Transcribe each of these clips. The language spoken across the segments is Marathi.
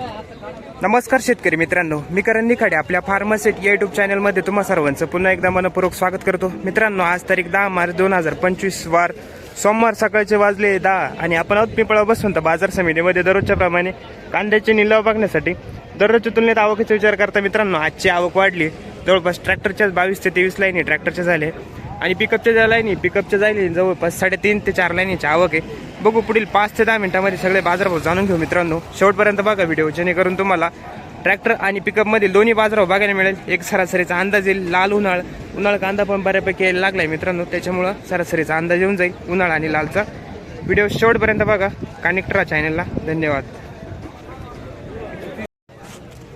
नमस्कार शेतकरी मित्रांनो मी करण निखाडे आपल्या फार्मासिट या युट्यूब चॅनलमध्ये तुम्हा सर्वांचं पुन्हा एकदा मनपूर्वक स्वागत करतो. मित्रांनो आज तारीख दहा मार्च दोन हजार पंचवीस वार सोमवार सकाळचे वाजले दहा आणि आपण आहोत पिंपळा बसून तर बाजार समितीमध्ये दररोजच्या प्रमाणे कांद्याचे निलाव बघण्यासाठी. दररोजच्या तुलनेत आवकेचा विचार करता मित्रांनो आजची आवक वाढली. जवळपास ट्रॅक्टरच्या बावीस ते तेवीस लाईनी ट्रॅक्टरच्या झाले. आणि पिकअपच्या ज्या लाईनी पिकअपच्या जायली जवळपास साडेतीन ते चार लाईनीची आवक आहे. बघू पुढील पाच ते दहा मिनिटांमध्ये सगळे बाजारभाव जाणून घेऊ मित्रांनो. शेवटपर्यंत बघा व्हिडिओ जेणेकरून तुम्हाला ट्रॅक्टर आणि पिकअपमधील दोन्ही बाजारभाव बघायला मिळेल. एक सरासरीचा अंदाज येईल लाल उन्हाळ. उन्हाळ कांदा पण बऱ्यापैकी यायला लागलाय मित्रांनो. त्याच्यामुळं सरासरीचा अंदाज येऊन जाईल उन्हाळा आणि लालचा. व्हिडिओ शेवटपर्यंत बघा. कनेक्टरा चॅनलला धन्यवाद.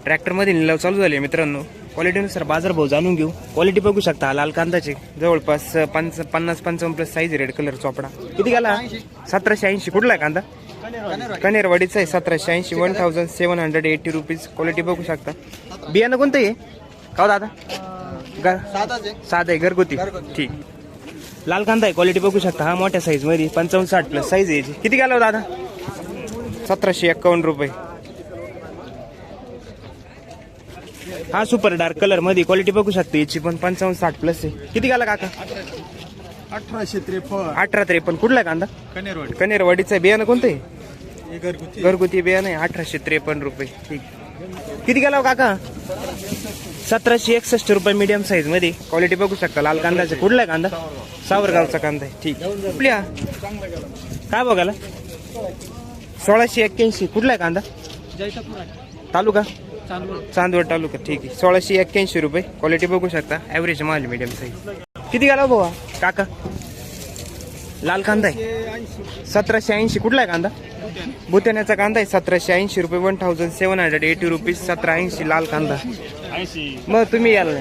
ट्रॅक्टरमध्ये निलाव चालू झाले मित्रांनो. क्वालिटीनुसार बाजारभाव जाणून घेऊ. क्वालिटी बघू शकता लाल कांदाचे जवळपास पंच पन्नास पंचावन्न प्लस साईज रेड कलर चोपडा. किती गेला? सतराशे ऐंशी. कुठला आहे कांदा? कनेरवाडीचा आहे सतराशे ऐंशी. One thousand seven hundred eighty rupees quality बघू शकता. बियाणं कोणतं आहे? का दादा. साधा साधं आहे घरगुती. ठीक. लाल कांदा आहे क्वालिटी बघू शकता. हा मोठ्या साईजमध्ये पंचावन्न साठ प्लस साईज आहे किती गेला हो दादा? सतराशे एक्कावन्न रुपये. हा सुपर डार्क कलरमध्ये क्वालिटी बघू शकते याची पण पंचावन्न साठ प्लस आहे. किती गेला काका? अठराशे त्रेपन्न. अठरा त्रेपन्न. कुठला आहे कांदा? कनेरवाडी. कनेरवाडीचं आहे बियाणं कोणतं आहे? घरगुती. घरगुती बियाणं आहे. अठराशे त्रेपन्न रुपये. ठीक. किती गेला हो काका? सतराशे एकसष्ट रुपये मीडियम साईजमध्ये. क्वालिटी बघू शकता. लाल कांद्याचा. कुठला आहे कांदा? सावरगावचा कांदा आहे. ठीक. कुठल्या? काय बघायला? सोळाशे एक्क्याऐंशी. कुठला आहे कांदा? तालुका? चांदवड. तालुका ठीक आहे. सोळाशे एक्क्याऐंशी रुपये. क्वालिटी बघू शकता. ॲव्हरेज माल मीडियम साईज किती घाला भाऊ काका? लाल कांदा आहे. सतराशे ऐंशी. कुठला आहे कांदा? भुत्याण्याचा कांदा आहे. सतराशे ऐंशी रुपये. One thousand seven hundred eighty rupees सतरा ऐंशी लाल कांदा. मग तुम्ही याल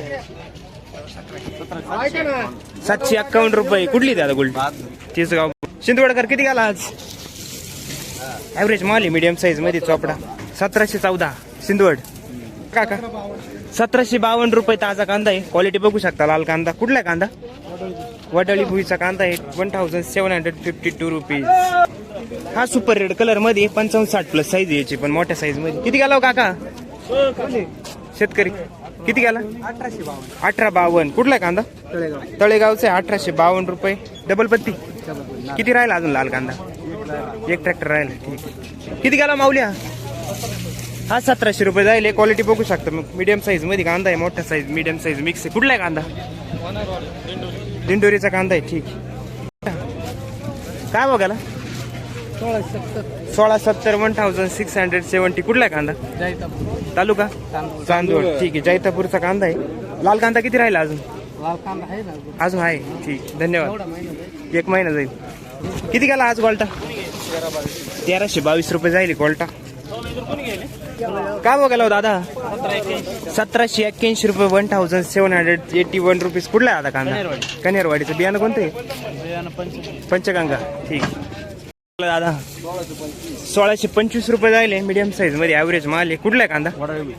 सातशे एक्कावन्न रुपये. कुठली दादा गोल्ड? तीच गाव शिंदवडकर किती घाला आज? ॲव्हरेज माल आहे मीडियम साईजमध्ये चोपडा. सतराशे चौदा. सिंदवड काका? सतराशे बावन्न रुपये ताजा कांदा आहे. क्वालिटी बघू शकता लाल कांदा. कुठला आहे कांदा? वडाळी भुईचा कांदा आहे. One thousand seven hundred fifty two rupees हा सुपर रेड कलरमध्ये पंचावन्न साठ प्लस साईज याची पण मोठ्या साईजमध्ये. किती गेला हो काका? शेतकरी. किती गेला? अठराशे बावन्न अठरा बावन्न. कुठला आहे कांदा? तळेगावचा तळेगावचे अठराशे बावन्न रुपये. डबल पत्ती? किती राहिला अजून लाल कांदा? एक ट्रॅक्टर राहिला. ठीक किती गेला माऊल्या हा सतराशे रुपये जाईल. क्वालिटी बघू शकता मग. मीडियम साईजमध्ये कांदा आहे मोठा साईज मीडियम साईज मिक्स आहे. कुठला आहे कांदा? दिंडोरीचा कांदा आहे ठीक. काय बघायला सोळा सत्तर one thousand six hundred seventy कुठला आहे कांदा? तालुका? चांदवड. ठीक आहे. जैतापूरचा कांदा आहे. लाल कांदा किती राहिला अजून? अजून आहे. ठीक. धन्यवाद. एक महिना जाईल. किती गेला आज गोल्टा? तेराशे बावीस रुपये जाईल गोल्टा. काय बघायला हो दादा? सतराशे एक्क्याऐंशी रुपये one thousand seven hundred eighty one rupees कुठला आहे आता कांदा? कनेरवाडीचं बियाणं कोणतं? आहे पंचगंगा. ठीक. दादा. सोळाशे पंचवीस रुपये जायले मीडियम साईजमध्ये ॲव्हरेज माल आहे. कुठला आहे कांदा?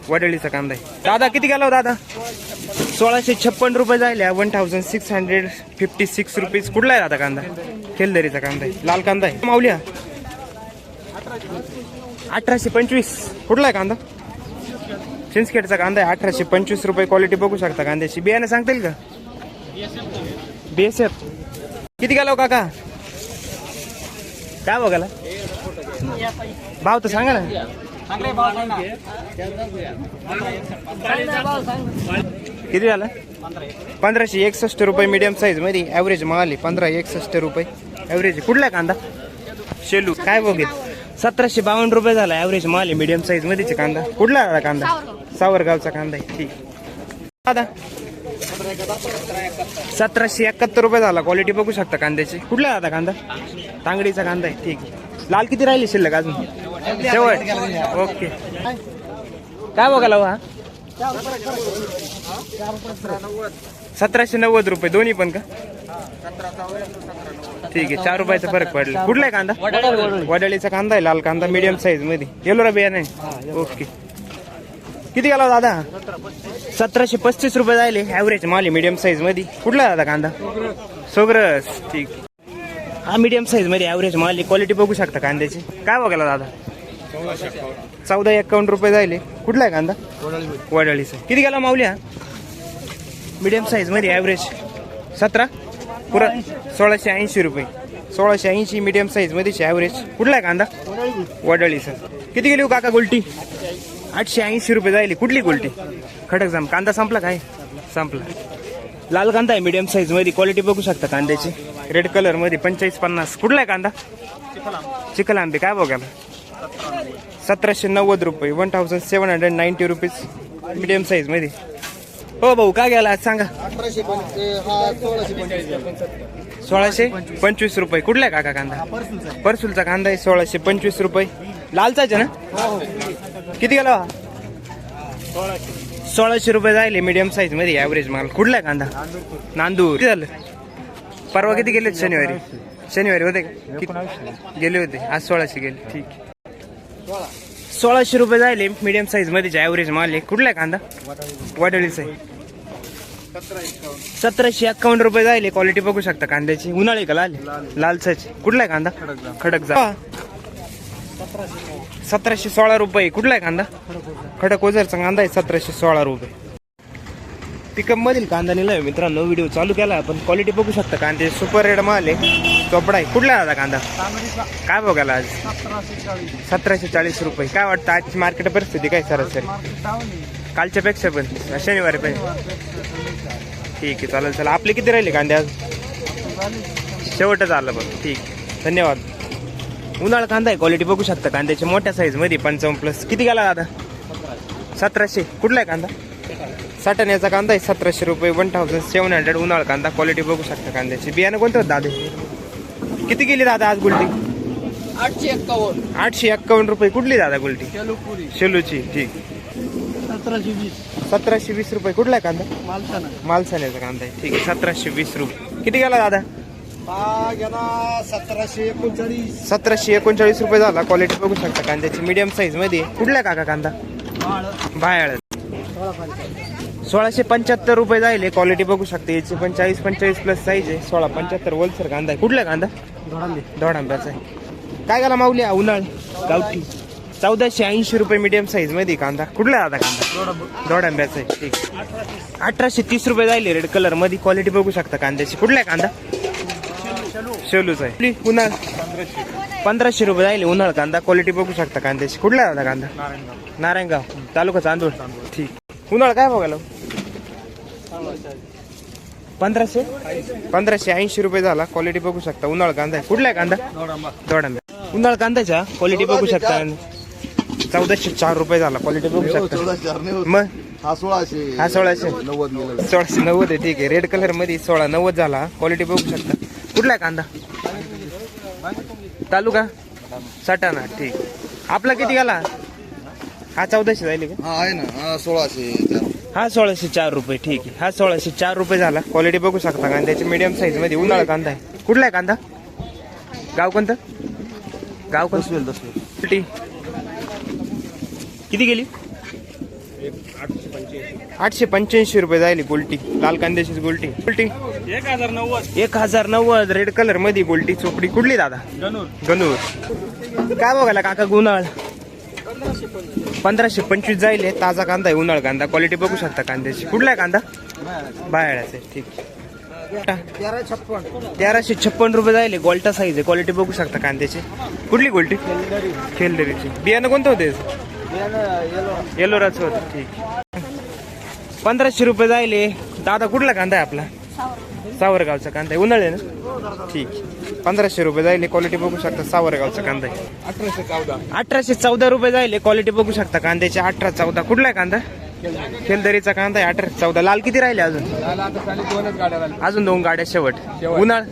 वडळीचा कांदा आहे. दादा किती गेला हो दादा? सोळाशे छप्पन रुपये जायला. One thousand six hundred fifty six rupees कुठला आहे दादा कांदा? खेलदरीचा कांदा आहे. लाल कांदा आहे. माऊल्या अठराशे पंचवीस. कुठला आहे कांदा? चिंचखेडचा कांदा आहे. अठराशे पंचवीस रुपये क्वालिटी बघू शकता कांद्याची. बियाणं सांगता येईल का? बी एस एफ किती गेलो हो काका? काय बघायला भाव तर सांगा ना. किती झालं? पंधराशे एकसष्ट रुपये मीडियम साईजमध्ये. ॲव्हरेज माल आहे. पंधरा एकसष्ट रुपये. ॲव्हरेज कुठला कांदा? शेलू. काय बघेल सतराशे बावन्न रुपये झाला ॲव्हरेज माल आहे मीडियम साईज मध्येच कांदा. कुठला दादा कांदा? सावरगावचा कांदा आहे ठीक. दादा. सतराशे एकाहत्तर रुपये झाला क्वालिटी बघू शकता कांद्याची. कुठला दादा कांदा? तांगडीचा कांदा आहे ठीक. आहे लाल किती राहिली शिल्लक अजून? शेवट. ओके. काय बघायला हा सतराशे नव्वद रुपये दोन्ही पण का? ठीक आहे. चार रुपयाचा फरक पडला. कुठला आहे कांदा? वडाळीचा कांदा आहे लाल कांदा मीडियम साईजमध्ये. येलो बियाणं आहे ओके किती गेला हो दादा? सतराशे पस्तीस रुपये जायले. ॲव्हरेज माल मीडियम साईजमध्ये. कुठला दादा कांदा? सोग्रस. ठीक. हा मीडियम साईजमध्ये ॲव्हरेज माल क्वालिटी बघू शकता कांद्याची. काय बघायला दादा? चौदा एक्कावन्न रुपये जायले. कुठला आहे कांदा? वडाळीचा. किती गेला माऊली हा? मिडियम साईजमध्ये ॲव्हरेज सतरा? पुरा सोळाशे ऐंशी रुपये. सोळाशे ऐंशी मिडियम साईजमध्ये ॲव्हरेज कुठला आहे कांदा? वडळी सर किती गेली हो काका गोल्टी? आठशे ऐंशी रुपये जायली. कुठली गोल्टी? खडक जाम. कांदा संपला काय? संपला. लाल कांदा आहे मिडियम साईजमध्ये. क्वालिटी बघू शकता कांद्याची. रेड कलरमध्ये पंचेचाळीस पन्नास. कुठला आहे कांदा? चिखल आंबे काय बघायला सतराशे नव्वद रुपये. One thousand seven hundred ninety rupees medium साईजमध्ये. हो भाऊ काय गेला आज सांगा. अठराशे हा सोळाशे पंचवीस रुपये. कुठला आहे काका कांदा? परसूलचा कांदा आहे सोळाशे पंचवीस रुपये. लालचाच आहे ना? किती गेला? हा? सोळाशे रुपये जायले मीडियम साईजमध्ये ॲव्हरेज माल. कुठला आहे कांदा? नांदूर. किती झालं? परवा किती गेले शनिवारी? शनिवारी होते का? गेले होते. आज सोळाशे गेले. ठीक. सोळाशे रुपये जायले मीडियम साईजमध्ये ॲव्हरेज माल आहे. कुठला आहे कांदा? वाटळीचा आहे. सतराशे एक्कावन्न रुपये जायले. क्वालिटी बघू शकता कांद्याची. उन्हाळी का लाल? लालचाची कुठला आहे कांदा? खडक जा. सतराशे सोळा. रुपये. कुठला आहे कांदा? खडक ओझरचा कांदा आहे सतराशे सोळा रुपये. पिकअप मधील कांदा नेलाय मित्रांनो. व्हिडिओ चालू केला पण क्वालिटी बघू शकता कांदे सुपर रेड माल आहे. चोपडा आहे. कुठला दादा कांदा? काय बघायला आज? सतराशे चाळीस. सतराशे चाळीस रुपये. काय वाटतं आजची मार्केट परिस्थिती? काय सरासरी? कालच्यापेक्षा कालच्या पेक्षा पण शनिवारी पण. ठीक आहे चालेल चला आपले किती राहिले कांदे आज? शेवटच आलं बघ. ठीक धन्यवाद. उन्हाळा कांदा आहे क्वालिटी बघू शकता. कांद्याच्या मोठ्या साईजमध्ये पंचावन्न प्लस किती गेला दादा? सतराशे. कुठला आहे कांदा? साठण्याचा कांदा आहे सतराशे रुपये. वन थाउजंड सेवन हंड्रेड उन्हाळा कांदा. क्वालिटी बघू शकता कांद्याची. बियाणं कोणतं होतं दादा? किती गेली दादा आज गुलटी? आठशे एक्कावन्न. आठशे एक्कावन्न रुपये. कुठली दादा गुलटी? शेलूपुरी. शेलूची ठीक. सतराशे वीस. सतराशे वीस रुपये. कुठला आहे कांदा? मालसाना. मालसाण्याचा कांदा आहे. ठीक आहे सतराशे वीस रुपये. किती गेला दादा? सतराशे एकोणचाळीस. सतराशे एकोणचाळीस रुपये झाला. क्वालिटी बघू शकता कांद्याची. मीडियम साईजमध्ये कुठला काका कांदा? बायाळ सोळा पंचाळीस सोळाशे पंच्याहत्तर रुपये जाईल क्वालिटी बघू शकता. याची पण चाळीस पंचेचाळीस प्लस साईज आहे. सोळा पंच्याहत्तर वलसर कांदा आहे. कुठला कांदा? धोडांबे. दोड आंब्याचा आहे. काय झाला माऊली? उन्हाळ. गावठी. चौदाशे ऐंशी रुपये मीडियम साईजमध्ये कांदा. कुठला दादा कांदा? दोड आंब्याचा आहे. ठीक. अठराशे तीस रुपये जाईल रेड कलरमध्ये. क्वालिटी बघू शकता कांद्याची. कुठला आहे कांदा? शेलूचा आहे. उन्हाळ. पंधराशे रुपये जाईल उन्हाळ कांदा. क्वालिटी बघू शकता कांद्याची. कुठला आहे दादा कांदा? नारायणगाव. तालुका चांदूर ठीक. उन्हाळ काय बघायला? पंधराशे? पंधराशे ऐंशी रुपये झाला. क्वालिटी बघू शकता. उन्हाळ कांदा आहे. कुठला आहे कांदा? धोडांबा दोडांबे. उन्हाळ कांद्याच्या क्वालिटी बघू शकता. चौदाशे चार रुपये झाला क्वालिटी बघू शकता. मग? हा सोळाशे. हा सोळाशे. सोळाशे नव्वद आहे ठीक आहे. रेड कलरमध्ये सोळा नव्वद झाला. क्वालिटी बघू शकता. कुठला आहे कांदा? तालुका? सटाणा ठीक. आपला किती गेला? हा चौदाशे जाईल का? हा आहे ना. हा सोळाशे. हा सोळाशे चार रुपये ठीक आहे. हा सोळाशे चार रुपये झाला. क्वालिटी बघू शकता. कांद्याची मीडियम साईजमध्ये उन्हाळा कांदा आहे. कुठला आहे कांदा? गाव कोणतं? गाव कोणतं टी किती गेली? आठशे पंच्याऐंशी रुपये जायली गोल्टी. लाल कांद्याचीच गोल्टी. गोल्टी. एक हजार नव्वद एक हजार नव्वद रेड कलरमध्ये गोल्टी चोपडी. कुठली दादा? गणूर. गणूर. काय बघायला काका उन्हाळ पंधराशे पंचवीस जाईल ताजा कांदा आहे उन्हाळ कांदा. क्वालिटी बघू शकता कांद्याची. कुठला आहे कांदा? बाहेरच आहे ठीक तेरा छप्पन तेराशे छप्पन रुपये जाईल गोल्टा साईज आहे. क्वालिटी बघू शकता कांद्याची. कुठली गोल्टी? खेलदरीची. बियाणं कोणतं होते येलोराचं होतं. ठीक. पंधराशे रुपये जायले. दादा कुठला कांदा आहे आपला? सावरगावचा कांदा आहे. उन्हाळे ना? ठीक. पंधराशे रुपये जायले. क्वालिटी बघू शकता सावरगावचा कांदा आहे. अठराशे चौदा. अठराशे चौदा रुपये जायले. क्वालिटी बघू शकता कांद्याचे. अठरा चौदा. कुठला आहे कांदा? खेलदरीचा कांदा आहे अठरा चौदा. लाल किती राहिले अजून? त्याला आता खाली दोनच गाड्या राहिल्या. अजून दोन गाड्या शेवट. शेवट. उन्हाळ?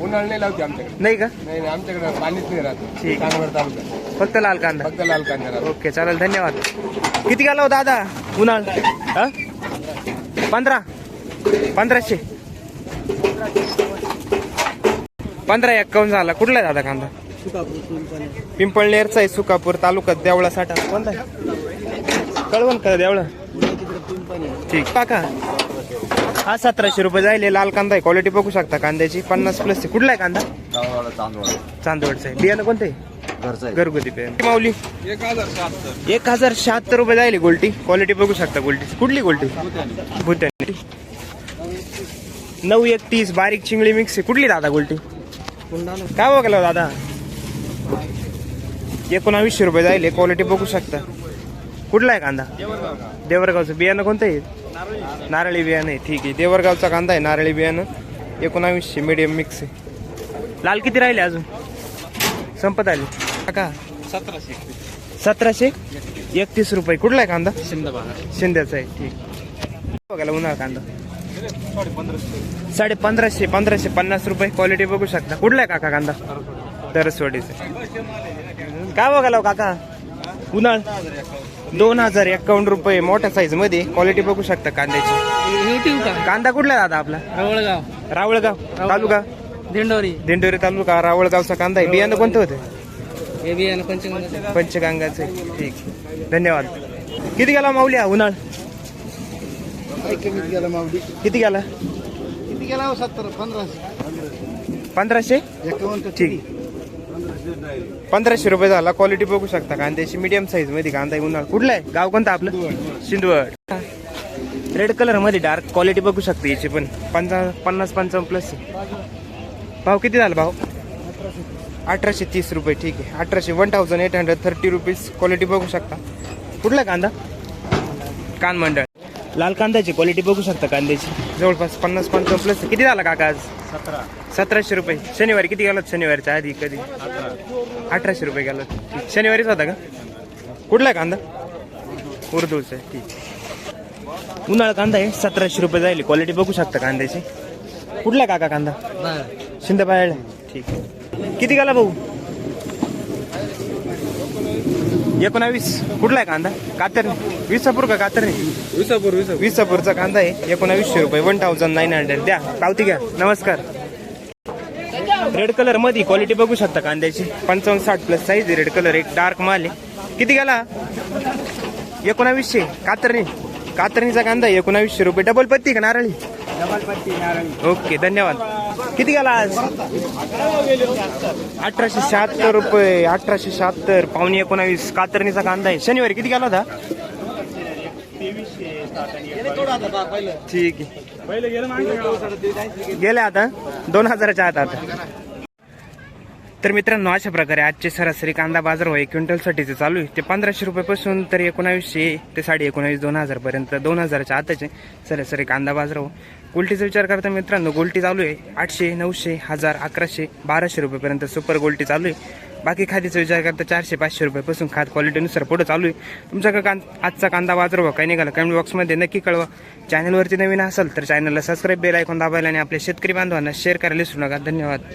उन्हाळा नाही लावते आमच्याकडे. नाही का? नाही नाही आमच्याकडे पाणीच नाही राहत. ठीक. चांगलं तालुका. फक्त लाल कांदा. फक्त लाल कांदा राहतो. ओके चालेल धन्यवाद. किती गेला हो दादा? उन्हाळ? हा? पंधरा. पंधराशे. पंधरा एक्कावन्न झाला. कुठला आहे दादा कांदा? पिंपळनेरचा आहे सुकापूर तालुका देवळा साठा. कोणता आहे? कळवण का देवळा? ठीक. काका हा सतराशे रुपये जाईल लाल कांदा आहे. क्वालिटी बघू शकता कांद्याची. पन्नास प्लस कुठला आहे कांदा? चांदवडचा. आहे. बियाणं कोणतं? घरगुती बियाणं. माऊली. एक हजार शहात्तर रुपये जाईल गोल्टी. क्वालिटी बघू शकता गोल्टी कुठली गोल्टी? भूतानी. नऊ एक तीस. बारीक चिंगळी मिक्स आहे. कुठली दादा गोल्टी? काय बघायला दादा? एकोणावीसशे रुपये जाईल क्वालिटी बघू शकता. कुठला आहे कांदा? देवरगावचं. बियाणं कोणतं आहे? नारळी बियाणं आहे. ठीक आहे. देवरगावचा कांदा आहे नारळी बियाणं. एकोणावीसशे मीडियम मिक्स आहे. लाल किती राहिले अजून? संपत आले. का सतराशे सतराशे? एकतीस रुपये. कुठला आहे कांदा? शिंदे शिंद्याचा आहे. ठीक. बघायला उन्हाळा कांदा. साडे पंधराशे पंधराशे पन्नास रुपये. क्वालिटी बघू शकता. कुठला आहे काका कांदा? दरसवाडीचा काय बघायला हो काका? उन्हाळ दोन हजार एकावन्न रुपये मोठ्या साईजमध्ये. क्वालिटी बघू शकता कांद्याची. युट्यूब का? कांदा कुठला आहे दादा आपला? रवळगाव. रावळगाव. तालुका? दिंडोरी. दिंडोरी तालुका. रावळगावचा कांदा आहे. बियाणं कोणतं होतं? हे पंचगंगाचं. आहे. ठीक धन्यवाद. किती गेला माऊली हा? उन्हाळ? किती गेला? किती गेला सत्तर पंधराशे. पंधराशे? एकावन्न ठीक. पंधराशे रुपये झाला. क्वालिटी बघू शकता कांद्याची मीडियम साईजमध्ये कांदा उन्हाळ. कुठला आहे? गाव कोणतं आपलं? सिंधुवड रेड कलरमध्ये डार्क क्वालिटी बघू शकता याची पण. पंचा पन्नास पंचावन्न प्लस भाव किती झाला भाव अठराशे तीस रुपये. ठीक आहे. अठराशे one thousand eight hundred thirty rupees quality बघू शकता. कुठला आहे कांदा? कान मंडळ. लाल कांद्याची क्वालिटी बघू शकता कांद्याची. जवळपास पन्नास पंचावन्न प्लस किती झाला काका आज? सतरा. सतराशे रुपये. शनिवारी किती गेलात शनिवारच्या आधी कधी? अठराशे रुपये गेलात. ठीक शनिवारीच होता का? कुठला आहे कांदा? उर्दूचा आहे ठीक. उन्हाळा कांदा आहे सतराशे रुपये जाईल. क्वालिटी बघू शकता कांद्याची. कुठला आहे काका कांदा? शिंदे ठीक. आहे किती गेला भाऊ? एकोणावीस. कुठला आहे कांदा? कातर विसापूर का कातर विसापूर विसापूर. विसापूरचा कांदा आहे. एकोणावीसशे रुपये वन थाउजंड नाईन हंड्रेड द्या पावती घ्या. नमस्कार. रेड कलरमध्ये क्वालिटी बघू शकता कांद्याची. पंचावन्न साठ प्लस साईज रेड कलर एक डार्क माल आहे. किती गेला? एकोणावीसशे. कातरणी. कातरणीचा कांदा एकोणावीसशे रुपये. डबल पत्ती का नारळी? ओके धन्यवाद. किती गेला आज? अठराशे शहात्तर रुपये अठराशे शहात्तर. पावणे एकोणावीस. कातरणीचा कांदा आहे. शनिवारी किती गेला होता? ठीक आहे. गेले आता. दोन हजाराच्या आत आता. तर मित्रांनो अशा प्रकारे आजचे सरासरी कांदा बाजार एक क्विंटलसाठीचे चालू आहे. ते पंधराशे रुपयापासून तर एकोणावीसशे ते साडे एकोणावीस दोन हजारपर्यंत दोन हजाराच्या आताचे सरासरी कांदा बाजार हो गोल्टीचा विचार करता मित्रांनो गोल्टी चालू आहे. आठशे नऊशे हजार अकराशे बाराशे रुपयेपर्यंत सुपर गोल्टी चालू आहे. बाकी खादीचा विचार करता चारशे पाचशे रुपयापासून खाद क्वालिटीनुसार पुढं चालू आहे. तुमच्याकडे कां आजचा कांदा बाजार काही निघाला. कमेंट बॉक्समध्ये नक्की कळवा. चॅनलवरती नवीन असेल तर चॅनलला सबस्क्राईब बेल ऐकून दाबायला आणि आपल्या शेतकरी बांधवांना शेअर करायला विसरू नका. धन्यवाद.